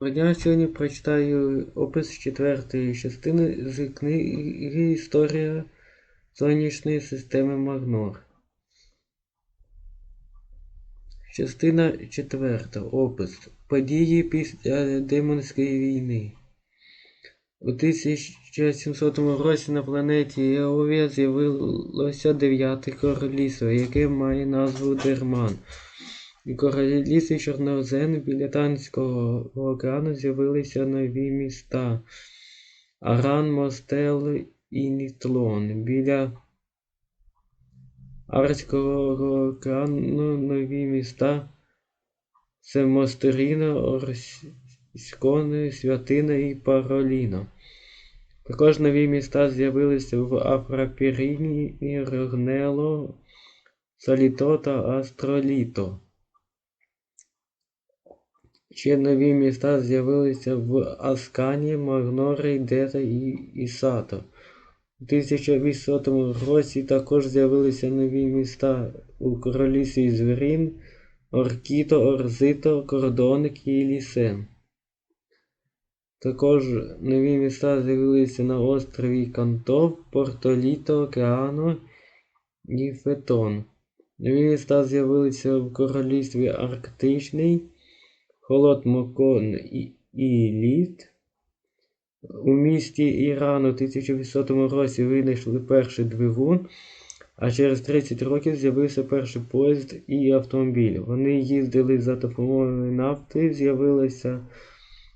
Я сьогодні прочитаю опис четвертої частини з книги Історія сонячної системи Магнор. Частина четверта. Опис. Події після Демонської війни. У 1700 році на планеті Еовія з'явилося дев'яте королівство, яке має назву Дерман. У королівстві Чорнозем біля Танського океану з'явилися нові міста Аран, Мостел і Нітлон. Біля Арського океану нові міста це Мостеріна, Орськони, Святина і Пароліна. Також нові міста з'явилися в Афрапіріні, Рогнело, Саліто та Астроліто. Ще нові міста з'явилися в Аскані, Магнорі, Дета і Ісато. У 1800 році також з'явилися нові міста у королівстві Звірін, Оркіто, Орзито, Кордоник і Лісен. Також нові міста з'явилися на острові Кантов, Портоліто, Океано і Фетон. Нові міста з'явилися в королівстві Арктичний. Холод Мокон і, Лід. У місті Іран у 1800 році винайшли перший двигун, а через 30 років з'явився перший поїзд і автомобіль. Вони їздили за допомогою нафти, з'явилася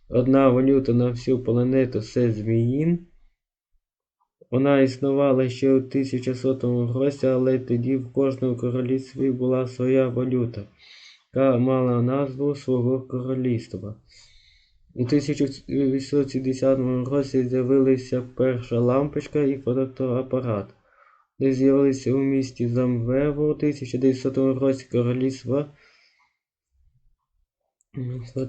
одна валюта на всю планету це Зміїн. Вона існувала ще у 1100 році, але тоді в кожному королівстві була своя валюта яка мала назву свого королівства. У 1870 році з'явилася перша лампочка і фотоапарат. Вони з'явилися у місті Замвево у 1900 році королівства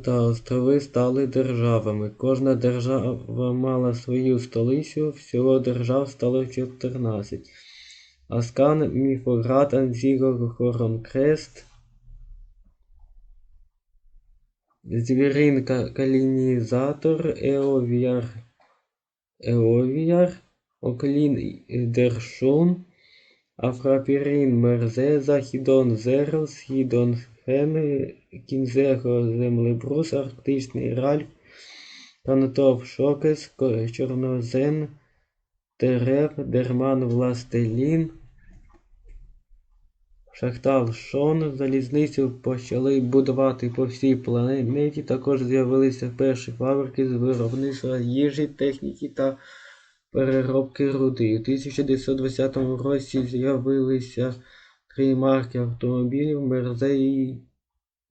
та острови стали державами. Кожна держава мала свою столицю, всього держав стало 14. Аскан, Міфоград, Анзіго, Хоронкрест, Звірин калінізатор, Еовіар, Еовіар, Оклін Дершун, Афрапірин Мерзе, Західон Зерл, Східон Хен, Кінзего Землебрус, Арктичний Ральф, Канатов Шокес, Чорнозен, Терев, Дерман Властелін, Шахтар Шон, залізницю почали будувати по всій планеті. Також з'явилися перші фабрики з виробництва їжі, техніки та переробки руди. У 1920 році з'явилися три марки автомобілів Мерзей,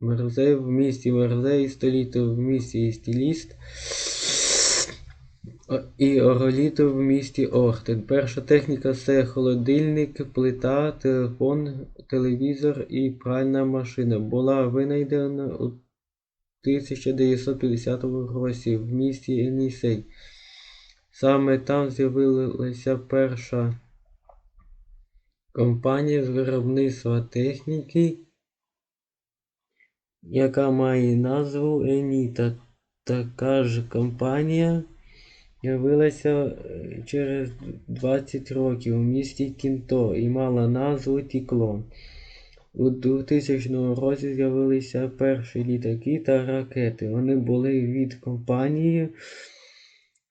Мерзей в місті Мерзей, Століто в місті Стіліст і Ороліто в місті Ортен. Перша техніка це холодильник, плита, телефон, телевізор і пральна машина. Була винайдена у 1950 році в місті Енісей. Саме там з'явилася перша компанія з виробництва техніки, яка має назву Еніта. Така ж компанія З'явилася через 20 років у місті Кінто і мала назву Тіклон. У 2000 році з'явилися перші літаки та ракети. Вони були від компанії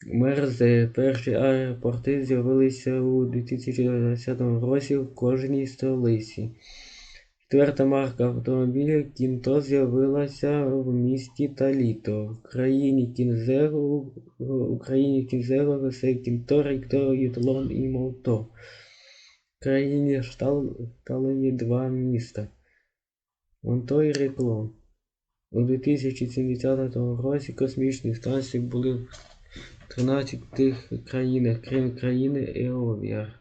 Мерзе. Перші аеропорти з'явилися у 2010 році в кожній столиці. Четверта марка автомобілів Кінто з'явилася в місті Таліто. В країні Кінзеро, в Україні Кінзеро це Кінто, Ріктор, Ютлон і Молто. В країні Шталені два міста Монто і Реклон. У 2070 році космічні станції були в 13 країнах, крім країни Еовіар.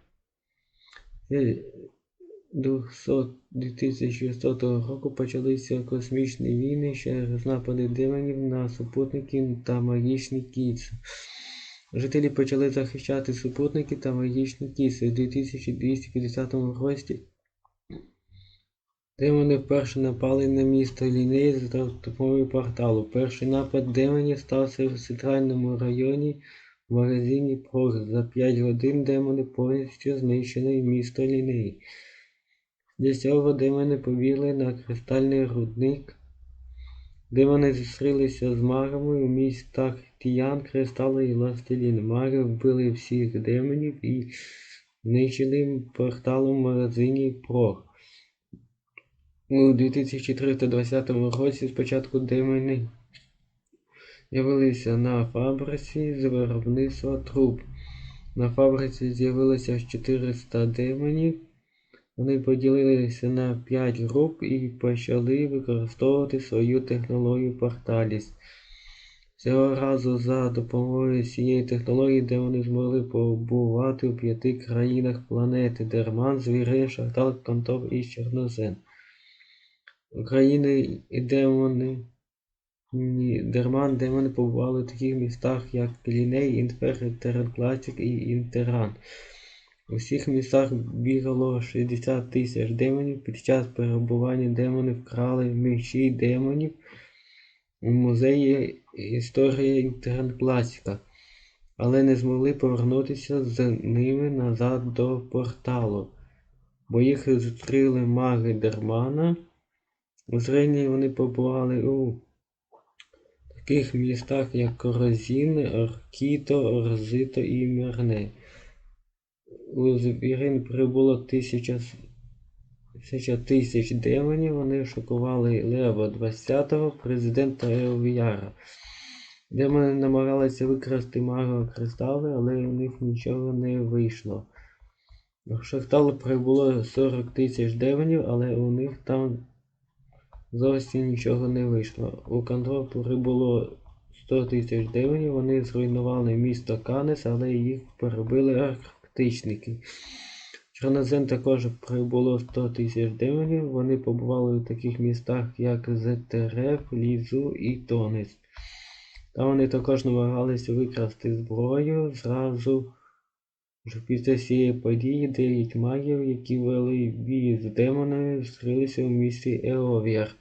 2100 року почалися космічні війни через напади демонів на супутники та магічні кіци. Жителі почали захищати супутники та магічні кіси. У 2250 році Демони вперше напали на місто Ліней за допомогою порталу. Перший напад демонів стався в центральному районі в магазині Прог. За 5 годин демони повністю знищили місто Ліней. Для цього демони побігли на кристальний рудник. Демони зустрілися з магами у містах Тіян, Кристали і Ластелін. Маги вбили всіх демонів і знищили порталом в магазині Прог. У 2320 році спочатку демони з'явилися на фабриці з виробництва труб. На фабриці з'явилося 400 демонів. Вони поділилися на 5 груп і почали використовувати свою технологію порталість. Цього разу за допомогою цієї технології, де вони змогли побувати у п'яти країнах планети Дерман, Звірин, Шахтал, Контор і Чорнозем. України і демони. Ні, Дерман, демони побували в таких містах, як Ліней, Інфер, Терен Класик і Інтеран. У всіх містах бігало 60 тисяч демонів. Під час перебування демони вкрали мечі демонів у музеї Історія Інтеран Класика, але не змогли повернутися з ними назад до порталу, бо їх зустріли маги Дермана. У Зрені вони побували у таких містах, як Корозін, Оркіто, Орзито і Мірне. У Звірин прибуло тисяча, тисяча тисяч демонів, вони шокували Лева 20-го, президента Елвіяра. Демони намагалися викрасти мага кристали, але у них нічого не вийшло. В Шахталу прибуло 40 тисяч демонів, але у них там зовсім нічого не вийшло. У контроль прибуло 100 тисяч демонів, вони зруйнували місто Канес, але їх перебили арктичники. Чорнозем також прибуло 100 тисяч демонів, вони побували у таких містах, як Зетерев, Лізу і Тонес. Там вони також намагалися викрасти зброю зразу вже після цієї події 9 магів, які вели бій з демонами, зустрілися у місті Еовір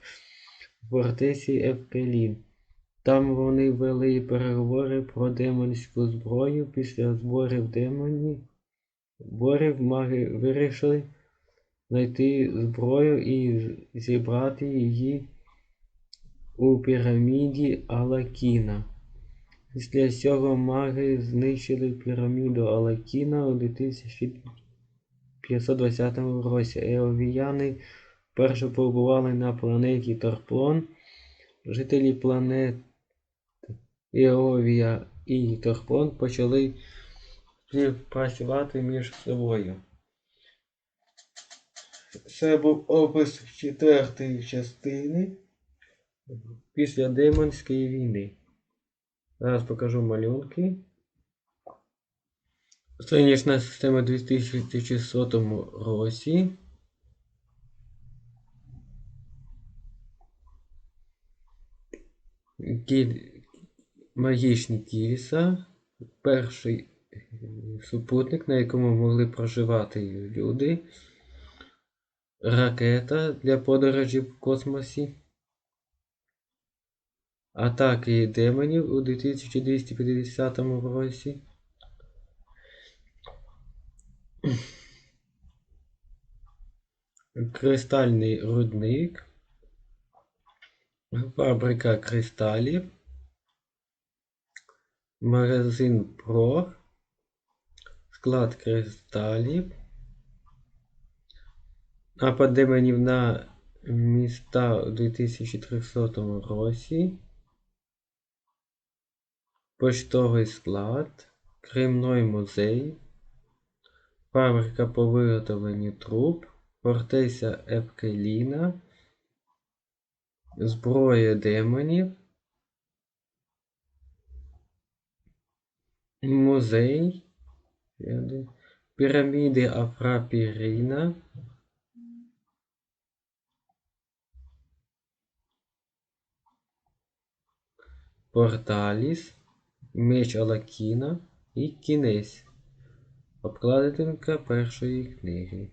в фортеці Евкелін. Там вони вели переговори про демонську зброю. Після зборів демонів зборів маги вирішили знайти зброю і зібрати її у піраміді Алакіна. Після цього маги знищили піраміду Алакіна у 2520 році. Еовіяни вперше побували на планеті Торплон. Жителі планет Еовія і Торплон почали співпрацювати між собою. Це був опис четвертої частини після Демонської війни. Зараз покажу малюнки. Сонячна система 2100 році. Кіль... Магічні Кіріса. Перший супутник, на якому могли проживати люди. Ракета для подорожі в космосі. Атаки демонів у 2250 році. Кристальний рудник. Фабрика кристалів. Магазин Про. Склад кристалів. Напад демонів на міста у 2300 році. Поштовий склад, Кремной музей, фабрика по виготовленню труб, фортеця Евкеліна, зброя демонів, музей, піраміди Афрапірина. Порталіс, Меч Алакіна і Кінець. Обкладинка першої книги.